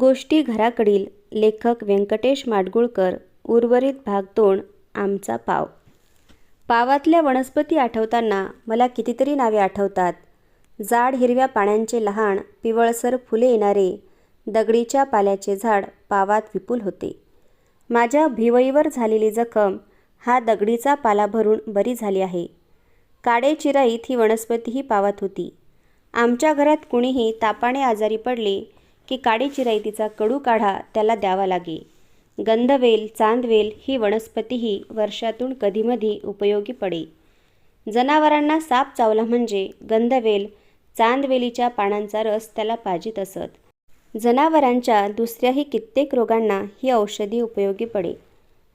गोष्टी घराकडील लेखक व्यंकटेश माडगुळकर उर्वरित भाग दोन आमचा पाव. पावातल्या वनस्पती आठवताना मला कितीतरी नावे आठवतात. जाड हिरव्या पाण्यांचे लहान पिवळसर फुले येणारे दगडीच्या पाल्याचे झाड पावात विपुल होते. माझ्या भिवईवर झालेली जखम हा दगडीचा पाला भरून बरी झाली आहे. काडे चिराईत ही वनस्पतीही पावात होती. आमच्या घरात कुणीही तापाने आजारी पडले की काडी चिरायतीचा कडू काढा त्याला द्यावा लागे. गंधवेल चांदवेल ही वनस्पतीही वर्षातून कधीमधी उपयोगी पडे. जनावरांना साप चावला म्हणजे गंधवेल चांदवेलीच्या पानांचा रस त्याला पाजित असत. जनावरांच्या दुसऱ्याही कित्येक रोगांना ही औषधी उपयोगी पडे.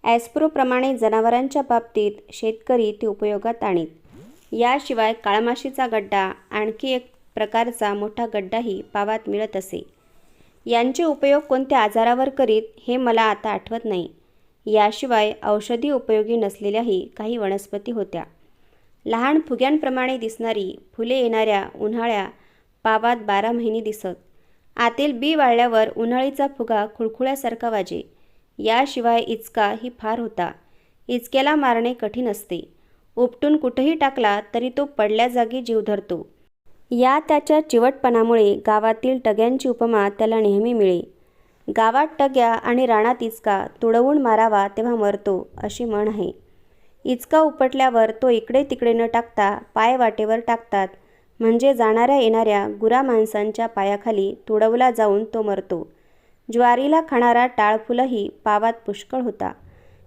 ॲस्प्रोप्रमाणे जनावरांच्या बाबतीत शेतकरी ती उपयोगात आणीत. याशिवाय काळमाशीचा गड्डा आणखी एक प्रकारचा मोठा गड्डाही पावात मिळत असे. यांचे उपयोग कोणत्या आजारावर करीत हे मला आता आठवत नाही. याशिवाय औषधी उपयोगी नसलेल्याही काही वनस्पती होत्या. लहान फुग्यांप्रमाणे दिसणारी फुले येणाऱ्या उन्हाळ्या पावात बारा महिने दिसत. आतील बी वाळल्यावर उन्हाळीचा फुगा खुळखुळ्यासारखा वाजे. याशिवाय इचका ही फार होता. इचक्याला मारणे कठीण असते. उपटून कुठेही टाकला तरी तो पडल्या जागी जीव धरतो. या त्याच्या चिवटपणामुळे गावातील टग्यांची उपमा त्याला नेहमी मिळे. गावात टग्या आणि राणात इचका तुडवून मारावा तेव्हा मरतो अशी म्हण आहे. इचका उपटल्यावर तो इकडे तिकडे न टाकता पाय वाटेवर टाकतात. म्हणजे जाणाऱ्या येणाऱ्या गुरा माणसांच्या पायाखाली तुडवला जाऊन तो मरतो. ज्वारीला खाणारा टाळफुलही पावात पुष्कळ होता.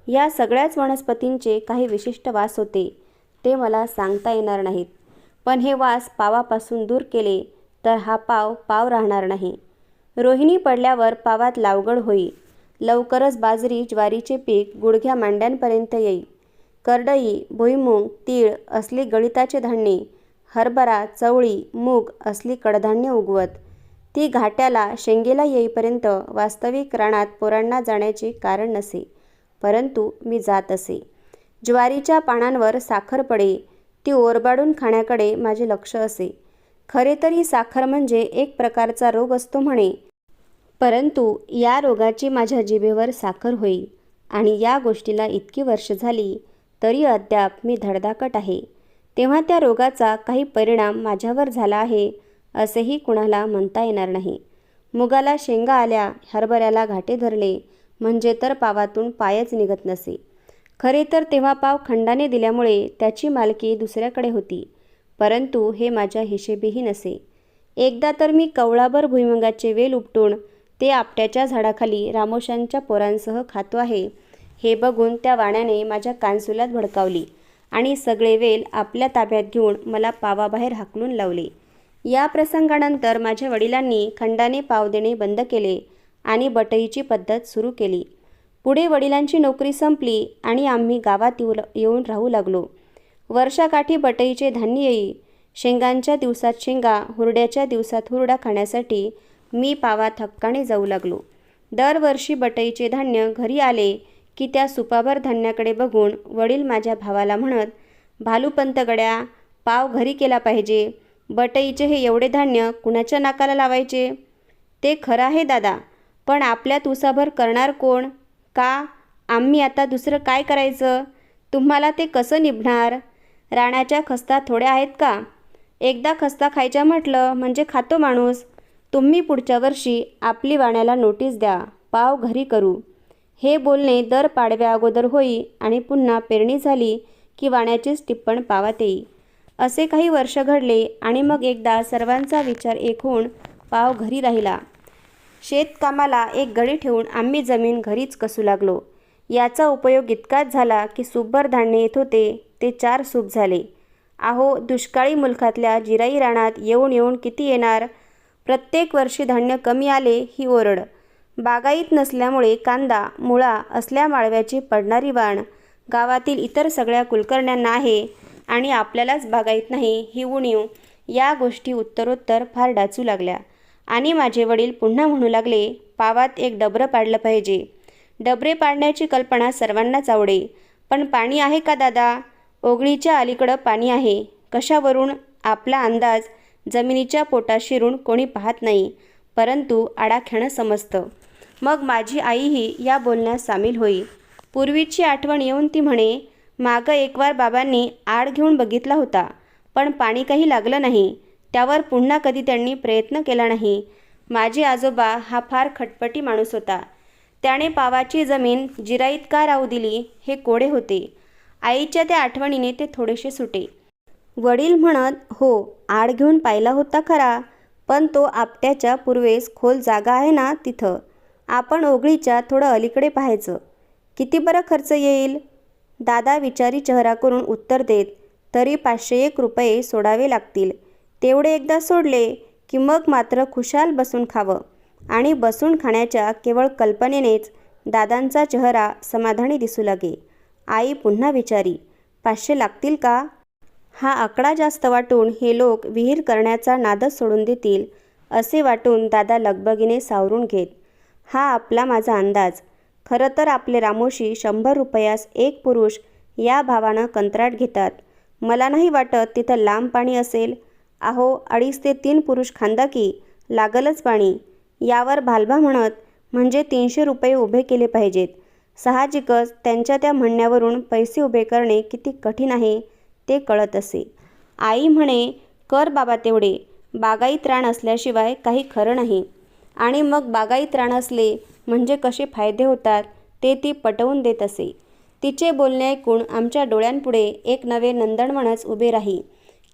या सगळ्याच वनस्पतींचे काही विशिष्ट वास होते ते मला सांगता येणार नाहीत. पण हे वास पावापासून दूर केले तर हा पाव पाव राहणार नाही. रोहिणी पडल्यावर पावात लावगड होई. लवकरच बाजरी ज्वारीचे पीक गुडघ्या मांड्यांपर्यंत येई. करडई भुईमूग तीळ असली गळिताचे धान्ये हरभरा चवळी मूग असली कडधान्य उगवत. ती घाट्याला शेंगेला येईपर्यंत वास्तविक राणात पोरांना जाण्याचे कारण नसे. परंतु मी जात असे. ज्वारीच्या पानांवर साखर पडे ती ओरबाडून खाण्याकडे माझे लक्ष असे. खरे तर ही साखर म्हणजे एक प्रकारचा रोग असतो म्हणे. परंतु या रोगाची माझ्या जिभेवर साखर होई आणि या गोष्टीला इतकी वर्ष झाली तरी अद्याप मी धडधाकट आहे. तेव्हा त्या रोगाचा काही परिणाम माझ्यावर झाला आहे असेही कुणाला म्हणता येणार नाही. मुगाला शेंगा आल्या हरभऱ्याला घाटे धरले म्हणजे तर पावातून पायच निघत नसे. खरे तर तेव्हा पाव खंडाने दिल्यामुळे त्याची मालकी दुसऱ्याकडे होती. परंतु हे माझ्या हिशेबीही नसे. एकदा तर मी कवळाभर भुईमुगाचे वेल उपटून ते आपट्याच्या झाडाखाली रामोशांच्या पोरांसह खातो आहे. हे बघून त्या वाण्याने माझ्या कानसुलात भडकावली आणि सगळे वेल आपल्या ताब्यात घेऊन मला पावाबाहेर हाकलून लावले. या प्रसंगानंतर माझ्या वडिलांनी खंडाने पाव देणे बंद केले आणि बटईची पद्धत सुरू केली. पुढे वडिलांची नोकरी संपली आणि आम्ही गावात येऊ येऊन राहू लागलो. वर्षाकाठी बटईचे धान्य येई शेंगांच्या दिवसात शेंगा हुरड्याच्या दिवसात हुरडा खाण्यासाठी मी पावात हक्काने जाऊ लागलो. दरवर्षी बटईचे धान्य घरी आले की त्या सुपाभर धान्याकडे बघून वडील माझ्या भावाला म्हणत भालूपंत गड्या पाव घरी केला पाहिजे. बटईचे हे एवढे धान्य कुणाच्या नाकाला लावायचे? ते खरं आहे दादा. पण आपल्यात उसाभर करणार कोण? का? आम्ही आता दुसरं काय करायचं? तुम्हाला ते कसं निभणार? राणाच्या खस्ता थोड्या आहेत का? एकदा खस्ता खायच्या म्हटलं म्हणजे खातो माणूस. तुम्ही पुढच्या वर्षी आपली वाण्याला नोटीस द्या. पाव घरी करू. हे बोलणे दर पाडव्या अगोदर होई आणि पुन्हा पेरणी झाली की वाण्याचीच टिप्पण पावात येई. असे काही वर्ष घडले आणि मग एकदा सर्वांचा विचार एक होऊन पाव घरी राहिला. शेतकामाला एक गडी ठेवून आम्ही जमीन घरीच कसू लागलो. याचा उपयोग इतकाच झाला की सुब्बर धान्य येत होते ते चार सूप झाले. आहो दुष्काळी मुलखातल्या जिराई रानात येऊन येऊन किती येणार? प्रत्येक वर्षी धान्य कमी आले ही ओरड. बागाईत नसल्यामुळे कांदा मुळा असल्या माळव्याची पडणारी वाण. गावातील इतर सगळ्या कुलकर्ण्यांना आहे आणि आपल्यालाच बागाईत नाही ही उणीव. या गोष्टी उत्तरोत्तर फार डाचू लागल्या. आणि माझे वडील पुन्हा म्हणू लागले पावात एक डबरं पाडलं पाहिजे. डबरे पाडण्याची कल्पना सर्वांनाच आवडे. पण पाणी आहे का दादा? ओगळीच्या अलीकडं पाणी आहे. कशावरून? आपला अंदाज जमिनीच्या पोटात शिरून कोणी पाहत नाही. परंतु आडाखेणं समजतं. मग माझी आईही या बोलण्यात सामील होई. पूर्वीची आठवण येऊन ती म्हणे मागं एकवार बाबांनी आड घेऊन बघितला होता. पण पाणी काही लागलं नाही. त्यावर पुन्हा कधी त्यांनी प्रयत्न केला नाही. माझे आजोबा हा फार खटपटी माणूस होता. त्याने पावाची जमीन जिराईत का राहू दिली हे कोडे होते. आईच्या त्या आठवणीने ते थोडेसे सुटे. वडील म्हणत हो आड घेऊन पाहिला होता खरा पण तो आपट्याच्या पूर्वेस खोल जागा आहे ना तिथं. आपण ओगळीच्या थोडं अलीकडे पाहायचं. किती बरं खर्च येईल? दादा विचारी चेहरा करून उत्तर देत तरी पाचशे एक रुपये सोडावे लागतील. तेवढे एकदा सोडले की मग मात्र खुशाल बसून खावं. आणि बसून खाण्याच्या केवळ कल्पनेनेच दादांचा चेहरा समाधानी दिसू लागे. आई पुन्हा विचारी पाचशे लागतील का? हा आकडा जास्त वाटून हे लोक विहीर करण्याचा नादच सोडून देतील असे वाटून दादा लगबगीने सावरून घेत. हा आपला माझा अंदाज. खरं तर आपले रामोशी शंभर रुपयास एक पुरुष या भावानं कंत्राट घेतात. मला नाही वाटत तिथं लांब पाणी असेल अहो अडीच ते तीन पुरुष खांदा की लागलच पाणी. यावर भालभा म्हणत म्हणजे तीनशे रुपये उभे केले पाहिजेत. साहजिकच त्यांच्या त्या म्हणण्यावरून पैसे उभे करणे किती कठीण आहे ते कळत असे. आई म्हणे कर बाबा तेवढे. बागाईत राण असल्याशिवाय काही खरं नाही. आणि मग बागाईत राण असले म्हणजे कसे फायदे होतात ते ती पटवून देत असे. तिचे बोलणे ऐकून आमच्या डोळ्यांपुढे एक नवे नंदनवनच उभे राही.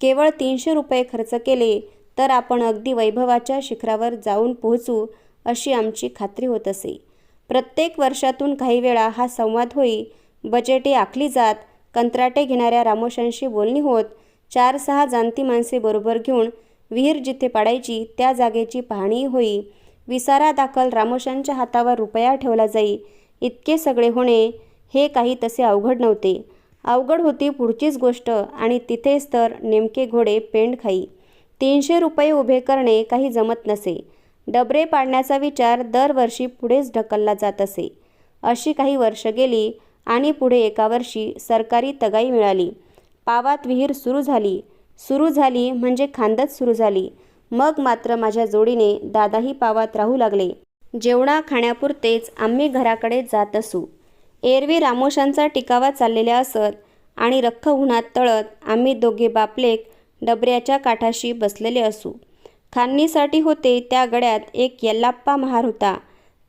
केवळ तीनशे रुपये खर्च केले तर आपण अगदी वैभवाच्या शिखरावर जाऊन पोहोचू अशी आमची खात्री होत असे. प्रत्येक वर्षातून काही वेळा हा संवाद होई बजेटे आखली जात कंत्राटे घेणाऱ्या रामोशांशी बोलणी होत चार सहा जाणती माणसे बरोबर घेऊन विहीर जिथे पाडायची त्या जागेची पाहणी होई. विसारा दाखल रामोशांच्या हातावर रुपया ठेवला जाई इतके सगळे होणे हे काही तसे अवघड नव्हते. अवघड होती पुढचीच गोष्ट. आणि तिथेच तर नेमके घोडे पेंड खाई. तीनशे रुपये उभे करणे काही जमत नसे. डबरे पाडण्याचा विचार दरवर्षी पुढेच ढकलला जात असे. अशी काही वर्ष गेली आणि पुढे एका वर्षी सरकारी तगाई मिळाली. पावात विहीर सुरू झाली. सुरू झाली म्हणजे खांदच सुरू झाली. मग मात्र माझ्या जोडीने दादाही पावात राहू लागले. जेवणा खाण्यापुरतेच आम्ही घराकडे जात असू. एरवी रामोशांचा टिकावा चाललेल्या असत आणि रख्ख उन्हात तळत आम्ही दोघे बापलेक डबऱ्याच्या काठाशी बसलेले असू. खांदणीसाठी होते त्या गड्यात एक यल्लाप्पा महार होता.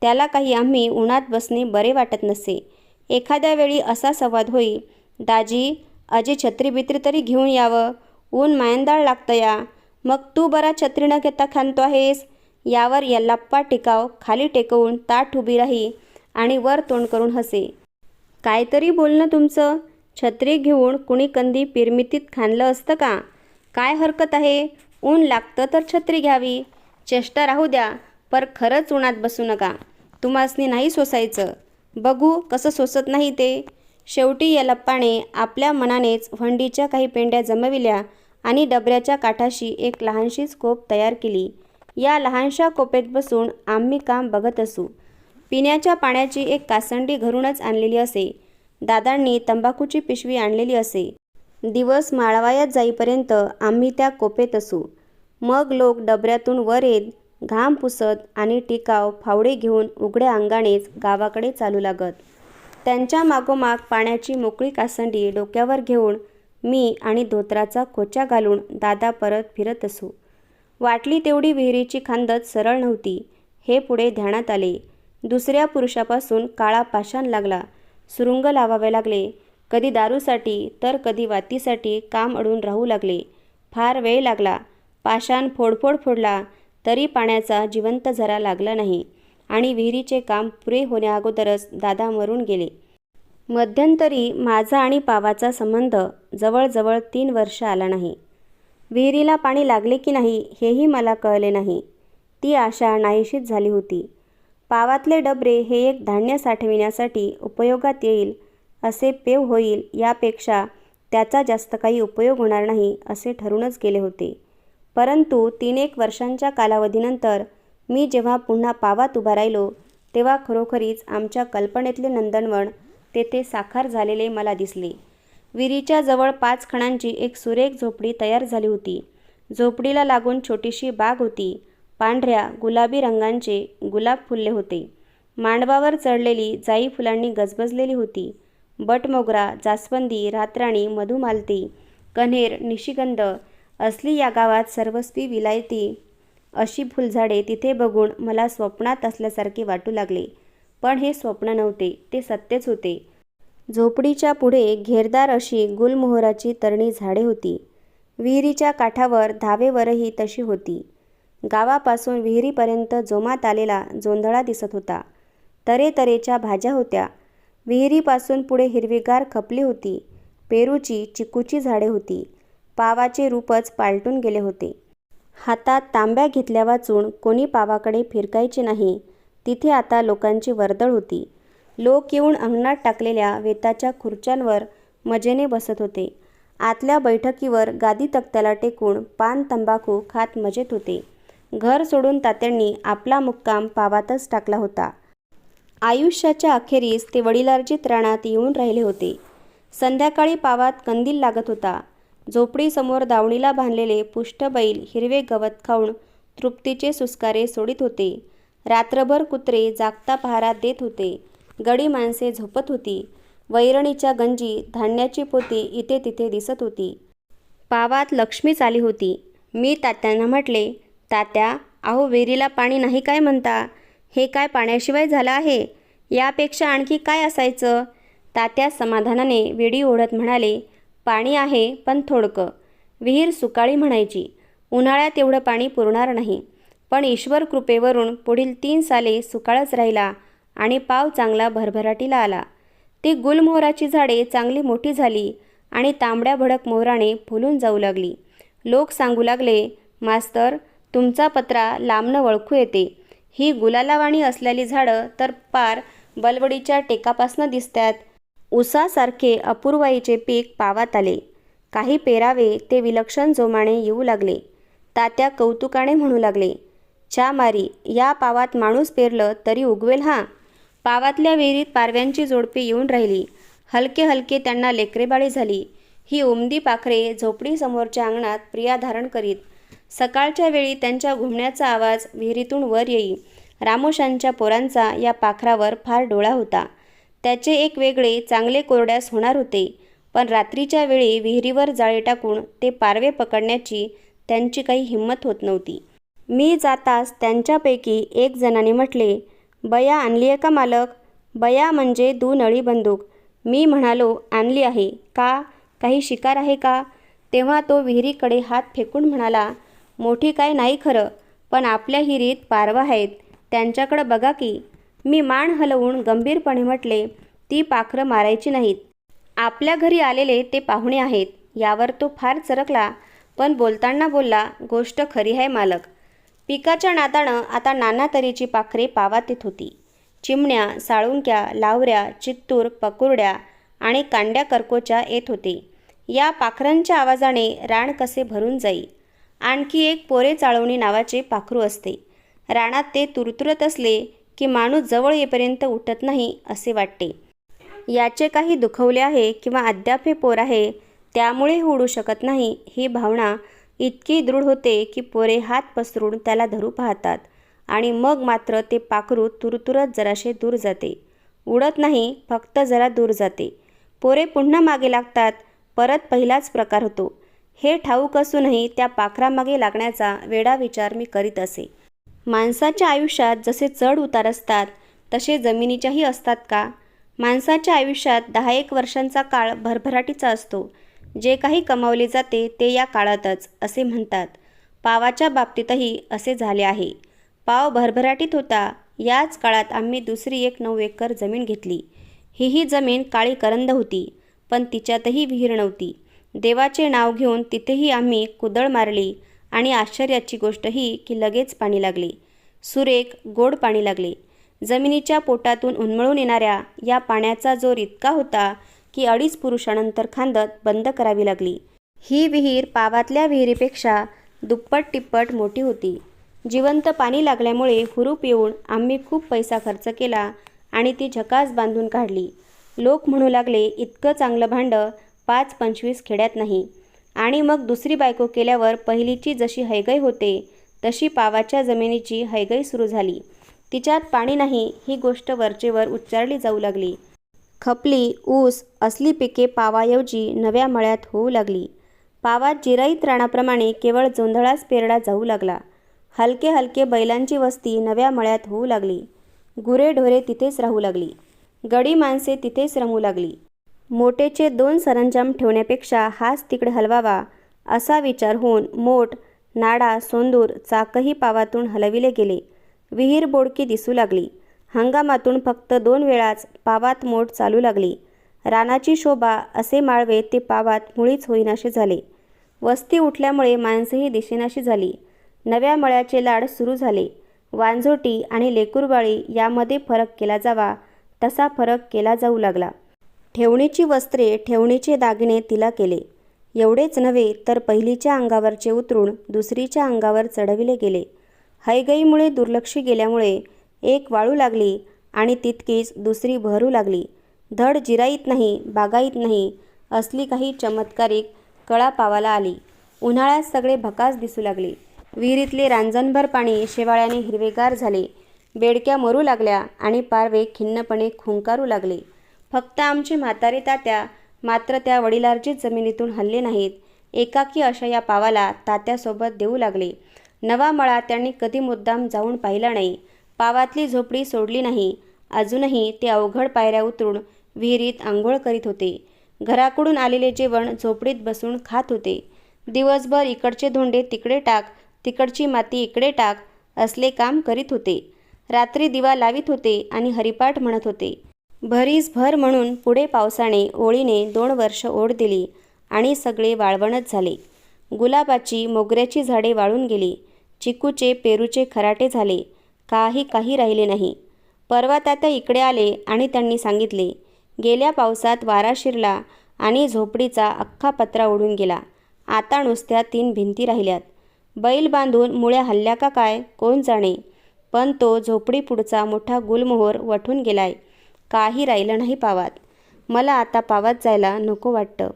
त्याला काही आम्ही उन्हात बसणे बरे वाटत नसे. एखाद्या वेळी असा संवाद होई दाजी अजी छत्री बित्री तरी घेऊन यावं. ऊन मायंदाळ लागतं या. मग तू बरा छत्री न घेता खानतो आहेस. यावर यल्लाप्पा टिकाव खाली टेकवून ताठ उभी राही. आणि वर तोंड करून हसे. कायतरी बोलणं तुमचं? छत्री घेऊन कुणी कंदी पिरमितीत खाणलं असतं का? काय हरकत आहे? ऊन लागतं तर छत्री घ्यावी. चेष्टा राहू द्या पर खरंच उन्हात बसू नका. तुम्हासनी नाही सोसायचं. बघू कसं सोसत नाही ते. शेवटी यलप्पाने आपल्या मनानेच व्हंडीच्या काही पेंड्या जमविल्या आणि डबऱ्याच्या काठाशी एक लहानशीच कोप तयार केली. या लहानशा कोपेत बसून आम्ही काम बघत असू. पिण्याच्या पाण्याची एक कासंडी घरूनच आणलेली असे. दादांनी तंबाखूची पिशवी आणलेली असे. दिवस माळवायात जाईपर्यंत आम्ही त्या कोपेत असू. मग लोक डबऱ्यातून वर येत घाम पुसत आणि टिकाव फावडे घेऊन उघड्या अंगानेच गावाकडे चालू लागत. त्यांच्या मागोमाग पाण्याची मोकळी कासंडी डोक्यावर घेऊन मी आणि धोत्राचा खोचा घालून दादा परत फिरत असू. वाटली तेवढी विहिरीची खांदत सरळ नव्हती. हे पुढे ध्यानात आले. दुसऱ्या पुरुषापासून काळा पाषाण लागला. सुरुंग लावावे लागले. कधी दारूसाठी तर कधी वातीसाठी काम अडून राहू लागले. फार वेळ लागला. पाषाण फोडफोड फोडला तरी पाण्याचा जिवंत झरा लागला नाही आणि विहिरीचे काम पुरे होण्याअगोदरच दादा मरून गेले. मध्यंतरी माझा आणि पावाचा संबंध जवळजवळ तीन वर्ष आला नाही. विहिरीला पाणी लागले की नाही हेही मला कळले नाही. ती आशा नाहीशीच झाली होती. पावातले डबरे हे एक धान्य साठविण्यासाठी उपयोगात येईल असे पेव होईल यापेक्षा त्याचा जास्त काही उपयोग होणार नाही असे ठरूनच गेले होते. परंतु तीन एक वर्षांच्या कालावधीनंतर मी जेव्हा पुन्हा पावात उभा राहिलो तेव्हा खरोखरीच आमच्या कल्पनेतले नंदनवन तेथे साकार झालेले मला दिसले. विहिरीच्या जवळ पाच खणांची एक सुरेख झोपडी तयार झाली होती. झोपडीला लागून छोटीशी बाग होती. पांढऱ्या गुलाबी रंगांचे गुलाब फुलले होते. मांडवावर चढलेली जाई फुलांनी गजबजलेली होती. बटमोगरा जास्वंदी रातराणी मधुमालती कन्हेर निशिगंध असली या गावात सर्वस्वी विलायती अशी फुलझाडे तिथे बघून मला स्वप्नात असल्यासारखे वाटू लागले. पण हे स्वप्न नव्हते ते सत्यच होते. झोपडीच्या पुढे घेरदार अशी गुलमोहराची तरणी झाडे होती. विहिरीच्या काठावर धावेवरही तशी होती. गावापासून विहिरीपर्यंत जोमात आलेला जोंधळा दिसत होता. तरेतरेच्या भाज्या होत्या. विहिरीपासून पुढे हिरवीगार खपली होती. पेरूची चिकूची झाडे होती. पावाचे रूपच पालटून गेले होते. हातात तांब्या घेतल्या वाचून कोणी पावाकडे फिरकायचे नाही. तिथे आता लोकांची वर्दळ होती. लोक येऊन अंगणात टाकलेल्या वेताच्या खुर्च्यांवर मजेने बसत होते. आतल्या बैठकीवर गादी तक्त्याला टेकून पान तंबाखू खात मजेत होते. घर सोडून तात्यांनी आपला मुक्काम पावातच टाकला होता. आयुष्याच्या अखेरीस ते वडिलार्जित रानात येऊन राहिले होते. संध्याकाळी पावात कंदील लागत होता. झोपडीसमोर दावणीला बांधलेले पुष्ठबैल हिरवे गवत खाऊन तृप्तीचे सुस्कारे सोडित होते. रात्रभर कुत्रे जागता पहारा देत होते. गडी माणसे झोपत होती. वैरणीच्या गंजी धान्याची पोती इथे तिथे दिसत होती. पावात लक्ष्मीच आली होती. मी तात्यांना म्हटले तात्या अहो विहिरीला पाणी नाही काय म्हणता? हे काय पाण्याशिवाय झालं आहे? यापेक्षा आणखी काय असायचं? तात्या समाधानाने वेडी ओढत म्हणाले पाणी आहे पण थोडकं. विहीर सुकाळी म्हणायची. उन्हाळ्यात एवढं पाणी पुरणार नाही. पण ईश्वर कृपेवरून पुढील तीन साले सुकाळच राहिला आणि पाव चांगला भरभराटीला आला. ती गुलमोहराची झाडे चांगली मोठी झाली आणि तांबड्या भडक मोहराने फुलून जाऊ लागली. लोक सांगू लागले मास्तर तुमचा पत्रा लांबनं वळखू येते. ही गुलालावाणी असलेली झाडं तर पार बलवडीच्या टेकापासनं दिसतात. उसासारखे अपूर्वाईचे पीक पावात आले. काही पेरावे ते विलक्षण जोमाने येऊ लागले. तात्या कौतुकाने म्हणू लागले च्या मारी या पावात माणूस पेरलं तरी उगवेल हां पावातल्या विहिरीत पारव्यांची जोडपी येऊन राहिली. हलके हलके त्यांना लेकरेबाळी झाली. ही उमदी पाखरे झोपडीसमोरच्या अंगणात प्रिया धारण करीत सकाळच्या वेळी त्यांच्या घुमण्याचा आवाज विहिरीतून वर येई. रामोशांच्या पोरांचा या पाखरावर फार डोळा होता. त्याचे एक वेगळे चांगले कोरड्यास होणार होते. पण रात्रीच्या वेळी विहिरीवर जाळे टाकून ते पारवे पकडण्याची त्यांची काही हिंमत होत नव्हती. मी जाताच त्यांच्यापैकी एक जणाने म्हटले बया आणली आहे का मालक? बया म्हणजे दू नळी बंदूक. मी म्हणालो आणली आहे. का? काही शिकार आहे का? तेव्हा तो विहिरीकडे हात फेकून म्हणाला मोठी काय नाही खरं पण आपल्या हिरीत पारवा आहेत. त्यांच्याकडं बघा की मी मान हलवून गंभीरपणे म्हटले ती पाखरं मारायची नाहीत. आपल्या घरी आलेले ते पाहुणे आहेत. यावर तो फार चरकला पण बोलताना बोलला गोष्ट खरी आहे मालक. पिकाच्या नातानं आता नाना तऱ्हेची पाखरे पावात येत होती. चिमण्या साळुंक्या लावऱ्या चित्तूर पकुरड्या आणि कांड्या करकोच्या येत होते. या पाखरांच्या आवाजाने रान कसे भरून जाई. आणखी एक पोरे चाळवणी नावाचे पाखरू असते. रानात ते तुरतुरत असले की माणूस जवळ येईपर्यंत उठत नाही असे वाटते. याचे काही दुखवले आहे किंवा अद्याप हे पोर आहे त्यामुळे हे उडू शकत नाही ही भावना इतकी दृढ होते की पोरे हात पसरून त्याला धरू पाहतात आणि मग मात्र ते पाखरू तुरतुरत जराशे दूर जाते. उडत नाही फक्त जरा दूर जाते. पोरे पुन्हा मागे लागतात परत पहिलाच प्रकार होतो. हे ठाऊक असूनही त्या पाखरामागे लागण्याचा वेडा विचार मी करीत असे. माणसाच्या आयुष्यात जसे चढ उतार असतात तसे जमिनीच्याही असतात का? माणसाच्या आयुष्यात दहा एक वर्षांचा काळ भरभराटीचा असतो. जे काही कमावले जाते ते या काळातच असे म्हणतात. पावाच्या बाबतीतही असे झाले आहे. पाव भरभराटीत होता. याच काळात आम्ही दुसरी एक नऊ एकर जमीन घेतली. हीही जमीन काळी करंद होती पण तिच्यातही विहीर नव्हती. देवाचे नाव घेऊन तिथेही आम्ही कुदळ मारली आणि आश्चर्याची गोष्ट ही की लगेच पाणी लागले. सुरेख गोड पाणी लागले. जमिनीच्या पोटातून उन्मळून येणाऱ्या या पाण्याचा जोर इतका होता की अडीच पुरुषानंतर खांदत बंद करावी लागली. ही विहीर पावातल्या विहिरीपेक्षा दुप्पट टिप्पट मोठी होती. जिवंत पाणी लागल्यामुळे हुरूप येऊन आम्ही खूप पैसा खर्च केला आणि ती झकास बांधून काढली. लोक म्हणू लागले इतकं चांगलं भांडं पाच पंचवीस खेड्यात नाही. आणि मग दुसरी बायको केल्यावर पहिलीची जशी हैगय होते तशी पावाच्या जमिनीची हैगई सुरू झाली. तिच्यात पाणी नाही ही गोष्ट वरचेवर उच्चारली जाऊ लागली. खपली ऊस असली पिके पावाऐवजी नव्या मळ्यात होऊ लागली. पावात जिराईत राणाप्रमाणे केवळ जोंधळाच पेरडा जाऊ लागला. हलके हलके बैलांची वस्ती नव्या मळ्यात होऊ लागली. गुरेढोरे तिथेच राहू लागली. गडी माणसे तिथेच रमू लागली. मोटेचे दोन सरंजाम ठेवण्यापेक्षा हाच तिकडे हलवावा असा विचार होऊन मोठ नाडा सोंदूर चाकही पावातून हलविले गेले. विहीर बोडकी दिसू लागली. हंगामातून फक्त दोन वेळाच पावात मोठ चालू लागली. रानाची शोभा असे माळवे ते पावात मुळीच होईनाशी झाले. वस्ती उठल्यामुळे माणसेही दिशेनाशी झाली. नव्या मळ्याचे लाड सुरू झाले. वांझोटी आणि लेकुरबाळी यामध्ये फरक केला जावा तसा फरक केला जाऊ लागला. ठेवणीची वस्त्रे ठेवणीचे दागिने तिला केले. एवढेच नव्हे तर पहिलीच्या अंगावरचे उतरून दुसरीच्या अंगावर चढविले गेले. हैगईमुळे दुर्लक्षी गेल्यामुळे एक वाळू लागली आणि तितकीच दुसरी भरू लागली. धड जिराईत नाही बागाईत नाही असली काही चमत्कारिक कळा पावाला आली. उन्हाळ्यात सगळे भकास दिसू लागले. विहिरीतले रांजणभर पाणी शेवाळ्याने हिरवेगार झाले. बेडक्या मरू लागल्या आणि पारवे खिन्नपणे खुंकारू लागले. फक्त आमचे म्हातारे तात्या मात्र त्या वडिलार्जित जमिनीतून हल्ले नाहीत. एकाकी अशा या पावाला तात्यासोबत देऊ लागले. नवा मळा त्यांनी कधी मुद्दाम जाऊन पाहिला नाही. पावातली झोपडी सोडली नाही. अजूनही ते अवघड पायऱ्या उतरून विहिरीत आंघोळ करीत होते. घराकडून आलेले जेवण झोपडीत बसून खात होते. दिवसभर इकडचे धोंडे तिकडे टाक तिकडची माती इकडे टाक असले काम करीत होते. रात्री दिवा लावित होते आणि हरिपाठ म्हणत होते. भरीस भर म्हणून पुढे पावसाने ओळीने दोन वर्ष ओढ दिली आणि सगळे वाळवणच झाले. गुलाबाची मोगऱ्याची झाडे वाळून गेली. चिकूचे पेरूचे खराटे झाले. काही काही राहिले नाही. परवा तात्या इकडे आले आणि त्यांनी सांगितले गेल्या पावसात वारा शिरला आणि झोपडीचा अख्खा पत्रा उडून गेला. आता नुसत्या तीन भिंती राहिल्यात. बैल बांधून मुळ्या हल्ल्या का काय? कोण जाणे पण तो झोपडी पुढचा मोठा गुलमोहर वठून गेलाय. काही राहिलं नाही पावात. मला आता पावात जायला नको वाटतं.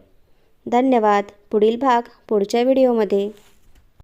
धन्यवाद. पुढील भाग पुढच्या व्हिडिओमध्ये.